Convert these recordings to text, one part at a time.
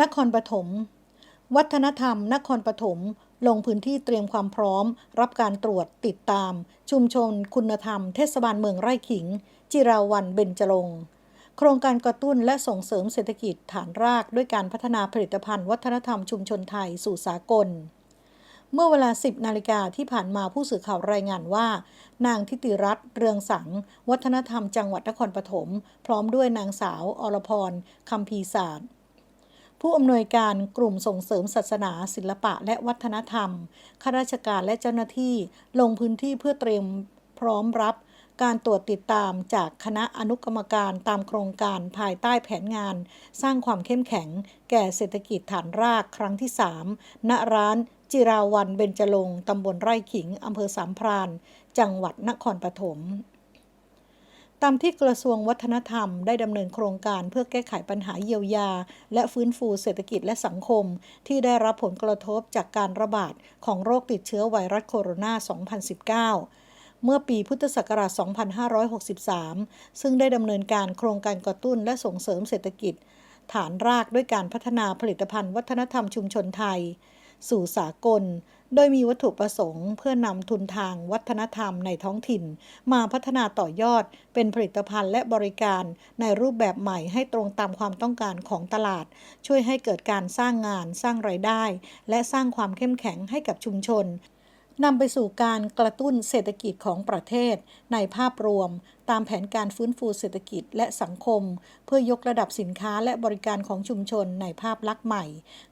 นครปฐม วัฒนธรรม นครปฐม ลงพื้นที่เตรียมความพร้อม รับการตรวจติดตาม ชุมชน คุณธรรม เทศบาลเมืองไร่ขิง จิราวันเบญจรงค์โครงการกระตุ้นและส่งเสริมเศรษฐกิจฐานรากด้วยการพัฒนาผลิตภัณฑ์วัฒนธรรมชุมชนไทยสู่สากล เมื่อเวลา 10 นาฬิกาที่ผ่านมาผู้สื่อข่าวรายงานว่า นางทิติรัตน์เรืองสัง วัฒนธรรมจังหวัดนครปฐม พร้อมด้วยนางสาวอรพรคำพีศาสตร์ ผู้อำนวยการกลุ่มส่งเสริมศาสนา ศิลปะ และวัฒนธรรมข้าราชการและเจ้าหน้าที่ลงพื้นที่เพื่อเตรียมพร้อมรับการตรวจติดตามจากคณะอนุกรรมการตามโครงการภายใต้แผนงาน สร้างความเข้มแข็ง แก่เศรษฐกิจฐานรากครั้งที่ 3 ณร้านจิราวันเบญจรงตำบลไร่ขิงอำเภอสามพราน จังหวัดนครปฐม ตามที่กระทรวงวัฒนธรรมได้ดำเนินโครงการเพื่อแก้ไขปัญหาเยียวยา และฟื้นฟูเศรษฐกิจและสังคม ที่ได้รับผลกระทบจากการระบาดของโรคติดเชื้อไวรัสโคโรนา 2019เมื่อปีพุทธศักราช 2563 ซึ่งได้ดำเนินการโครงการกระตุ้นและส่งเสริมเศรษฐกิจ ฐานรากด้วยการพัฒนาผลิตภัณฑ์วัฒนธรรมชุมชนไทย สู่สากล โดยมีวัตถุประสงค์ เพื่อนำทุนทางวัฒนธรรมในท้องถิ่น มาพัฒนาต่อยอด เป็นผลิตภัณฑ์และบริการในรูปแบบใหม่ให้ตรงตามความต้องการของตลาด ช่วยให้เกิดการสร้างงาน สร้างไรายได้ และสร้างความเข้มแข็งให้กับชุมชน นำไปสู่การกระตุ้นเศรษฐกิจของประเทศ ในภาพรวม ตามแผนการฟื้นฟูเศรษฐกิจและสังคม เพื่อยกระดับสินค้าและบริการของชุมชนในภาพลักษณ์ใหม่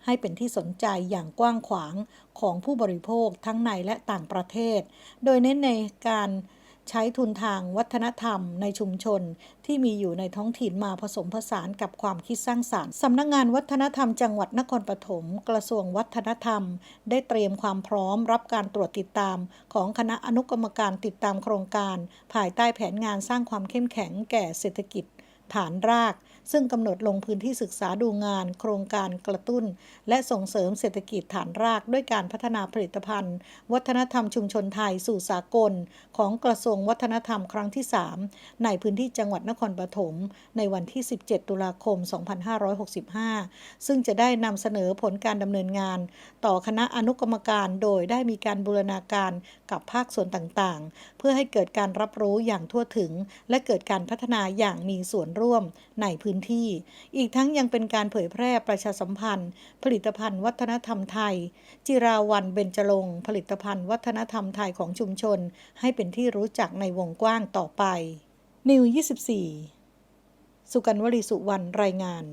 ให้เป็นที่สนใจอย่างกว้างขวางของผู้บริโภคทั้งในและต่างประเทศ โดยเน้นในการ ใช้ทุนทางวัฒนธรรมในชุมชน ที่มีอยู่ในท้องถิ่นมาผสมผสานกับความคิดสร้างสารรค์สำนักงงานวัฒนธรรมจังหวัดนครปฐมกระทรวงวัฒนธรรม ได้เตรียมความพร้อมรับการตรวจติดตาม ของคณะอนุกรรมการติดตามโครงการ ภายใต้แผนงานสร้างความเข้มแข็งแก่เศรษฐกิจ ฐานราก ซึ่งกำหนดลงพื้นที่ศึกษาดูงาน โครงการกระตุ้น และส่งเสริมเศรษฐกิจฐานรากด้วยการพัฒนาผลิตภัณฑ์ วัฒนธรรมชุมชนไทยสู่สากล ของกระทรวงวัฒนธรรมครั้งที่ 3 ในพื้นที่จังหวัดนครปฐมในวันที่ 17 ตุลาคม 2565 ซึ่งจะได้นำเสนอผลการดำเนินงาน ต่อคณะอนุกรรมการโดยได้มีการบูรณาการกับภาคส่วนต่างๆ เพื่อให้เกิดการรับรู้อย่างทั่วถึง และเกิดการพัฒนาอย่างมีส่วนร่วมในพื้นที่ อีกทั้งยังเป็นการเผยแพร่ประชาสัมพันธ์ ผลิตภัณฑ์วัฒนธรรมไทย จิราวันเบญจรงค์ผลิตภัณฑ์วัฒนธรรมไทยของชุมชน ให้เป็นที่รู้จักในวงกว้างต่อไปนิว24 สุกันวลีสุวรรณรายงาน